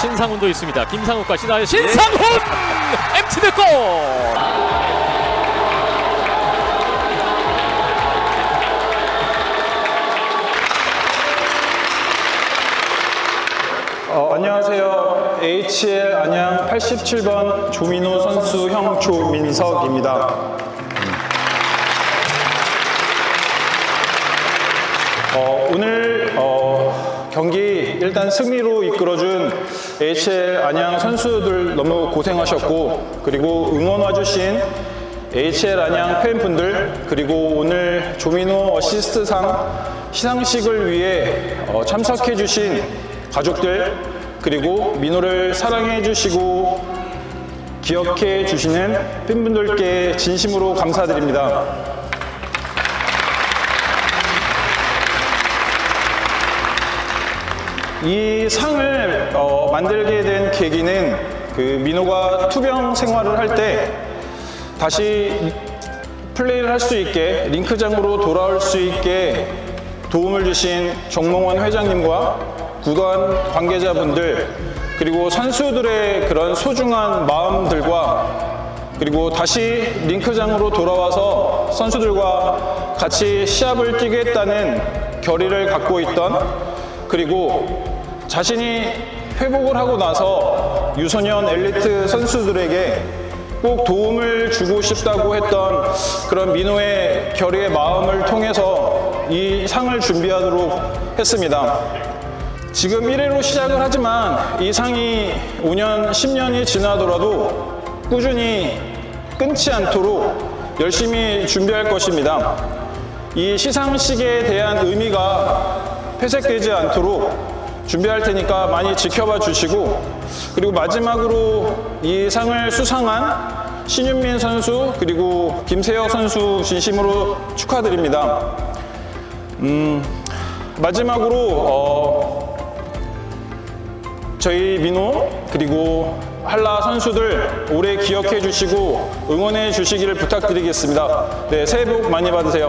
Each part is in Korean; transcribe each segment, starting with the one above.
신상훈도 있습니다. 김상욱과 시나의 신상훈 MT 대골. 어, 안녕하세요. HL 안양 87번 조민호 선수 형 조민석입니다. 어, 오늘 어, 경기 일단 승리로 이끌어준 HL 안양 선수들 너무 고생하셨고 그리고 응원 와주신 HL 안양 팬분들 그리고 오늘 조민호 어시스트상 시상식을 위해 어, 참석해 주신 가족들 그리고 민호를 사랑해 주시고 기억해 주시는 팬분들께 진심으로 감사드립니다. 이 상을 어, 만들게 된 계기는 그 민호가 투병 생활을 할 때 다시 플레이를 할 수 있게 링크장으로 돌아올 수 있게 도움을 주신 정몽원 회장님과 구단 관계자분들 그리고 선수들의 그런 소중한 마음들과 그리고 다시 링크장으로 돌아와서 선수들과 같이 시합을 뛰겠다는 결의를 갖고 있던 그리고 자신이 회복을 하고 나서 유소년 엘리트 선수들에게 꼭 도움을 주고 싶다고 했던 그런 민호의 결의의 마음을 통해서 이 상을 준비하도록 했습니다. 지금 1회로 시작을 하지만 이 상이 5년, 10년이 지나더라도 꾸준히 끊지 않도록 열심히 준비할 것입니다. 이 시상식에 대한 의미가 폐색되지 않도록 준비할 테니까 많이 지켜봐 주시고 그리고 마지막으로 이 상을 수상한 신윤민 선수 그리고 김세혁 선수 진심으로 축하드립니다. 음, 마지막으로 어, 저희 민호 그리고 한라 선수들 오래 기억해 주시고 응원해 주시기를 부탁드리겠습니다. 네, 새해 복 많이 받으세요.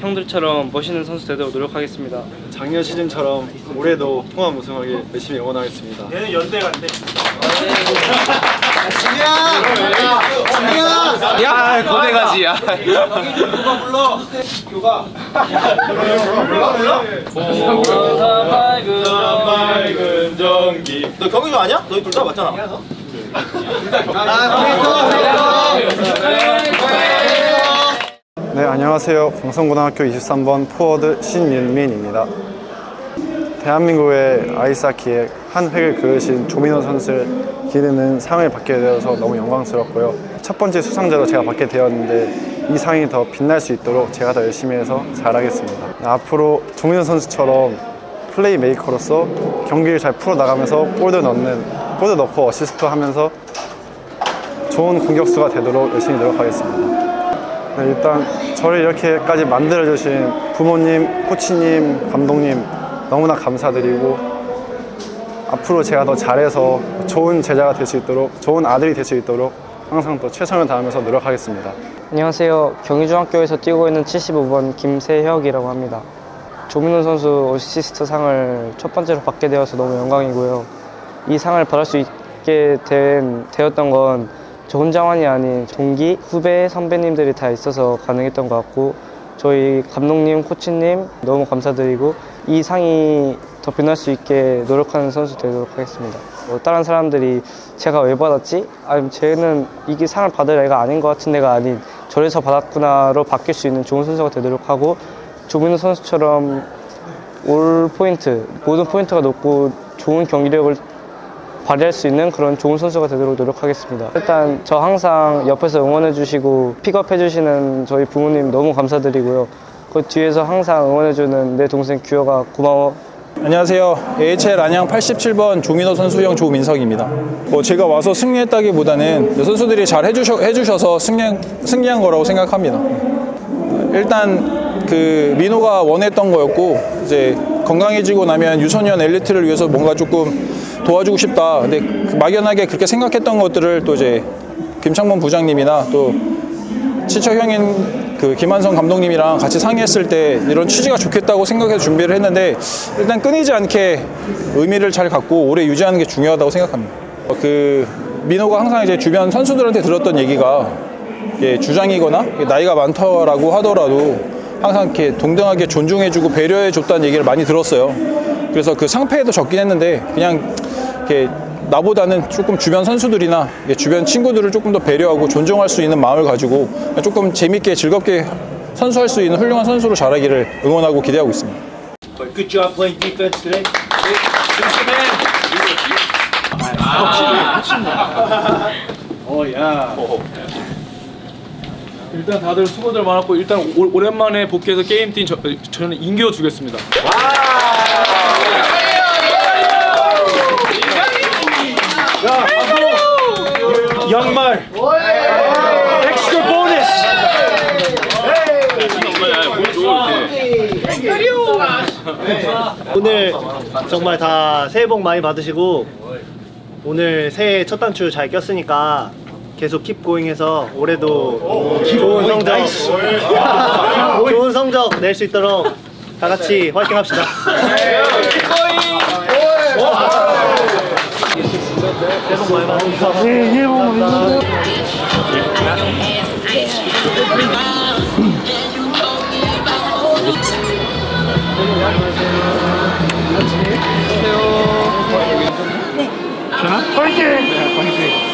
형들처럼 멋있는 선수 되도록 노력하겠습니다. 작년 시즌처럼 올해도 통합 우승하길 열심히 응원하겠습니다. 야! 고대가지야 너 경기도 아니야? 너희 둘 다 맞잖아. 네, 안녕하세요. 광성고등학교 23번 포워드 신윤민입니다. 대한민국의 아이스하키의 한 획을 그으신 조민호 선수를 기르는 상을 받게 되어서 너무 영광스럽고요. 첫 번째 수상자로 제가 받게 되었는데 이 상이 더 빛날 수 있도록 제가 더 열심히 해서 잘하겠습니다. 앞으로 조민호 선수처럼 플레이 메이커로서 경기를 잘 풀어나가면서 골도 넣는, 골도 넣고 어시스트 하면서 좋은 공격수가 되도록 열심히 노력하겠습니다. 네, 일단 저를 이렇게까지 만들어주신 부모님, 코치님, 감독님 너무나 감사드리고 앞으로 제가 더 잘해서 좋은 제자가 될 수 있도록 좋은 아들이 될 수 있도록 항상 또 최선을 다하면서 노력하겠습니다. 안녕하세요. 경희중학교에서 뛰고 있는 75번 김세혁이라고 합니다. 조민호 선수 어시스트 상을 첫 번째로 받게 되어서 너무 영광이고요. 이 상을 받을 수 있게 된, 되었던 건 저 혼자만이 아닌 동기, 후배, 선배님들이 다 있어서 가능했던 것 같고 저희 감독님, 코치님 너무 감사드리고 이 상이 더 빛날 수 있게 노력하는 선수 되도록 하겠습니다. 뭐 다른 사람들이 제가 왜 받았지? 아니면 쟤는 이게 상을 받을 애가 아닌 것 같은 애가 아닌 저래서 받았구나로 바뀔 수 있는 좋은 선수가 되도록 하고 조민호 선수처럼 올 포인트, 모든 포인트가 높고 좋은 경기력을 발휘할 수 있는 그런 좋은 선수가 되도록 노력하겠습니다. 일단 저 항상 옆에서 응원해 주시고 픽업해 주시는 저희 부모님 너무 감사드리고요. 그 뒤에서 항상 응원해 주는 내 동생 규혁아 고마워. 안녕하세요. AHL 안양 87번 조민호 선수 형 조민석입니다. 뭐 제가 와서 승리했다기보다는 선수들이 잘 해주셔, 해주셔서 승리한, 승리한 거라고 생각합니다. 일단 그 민호가 원했던 거였고 이제 건강해지고 나면 유소년 엘리트를 위해서 뭔가 조금 도와주고 싶다. 근데 그 막연하게 그렇게 생각했던 것들을 또 이제 김창범 부장님이나 또 친척 형인 그 김한성 감독님이랑 같이 상의했을 때 이런 취지가 좋겠다고 생각해서 준비를 했는데 일단 끊이지 않게 의미를 잘 갖고 오래 유지하는 게 중요하다고 생각합니다. 어, 그 민호가 항상 이제 주변 선수들한테 들었던 얘기가 이게 주장이거나 나이가 많다라고 하더라도 항상 이렇게 동등하게 존중해주고 배려해줬다는 얘기를 많이 들었어요. 그래서 그 상패에도 적긴 했는데 그냥 이렇게 나보다는 조금 주변 선수들이나 주변 친구들을 조금 더 배려하고 존중할 수 있는 마음을 가지고 조금 재밌게 즐겁게 선수할 수 있는 훌륭한 선수로 자라기를 응원하고 기대하고 있습니다. Good job playing defense today. 일단 다들 수고들 많았고 일단 오, 오랜만에 복귀해서 게임팀 저, 저는 인겨 주겠습니다. 양말. 엑스트라 보너스. 오늘 정말 다 새해 복 많이 받으시고 오늘 새해 첫 단추 잘 꼈으니까 계속 킵 고잉해서 올해도 좋은 성적 좋은 성적 낼 수 있도록 다 같이 화이팅 합시다. 많이 받으세요. 새해 복 많이 받으세요.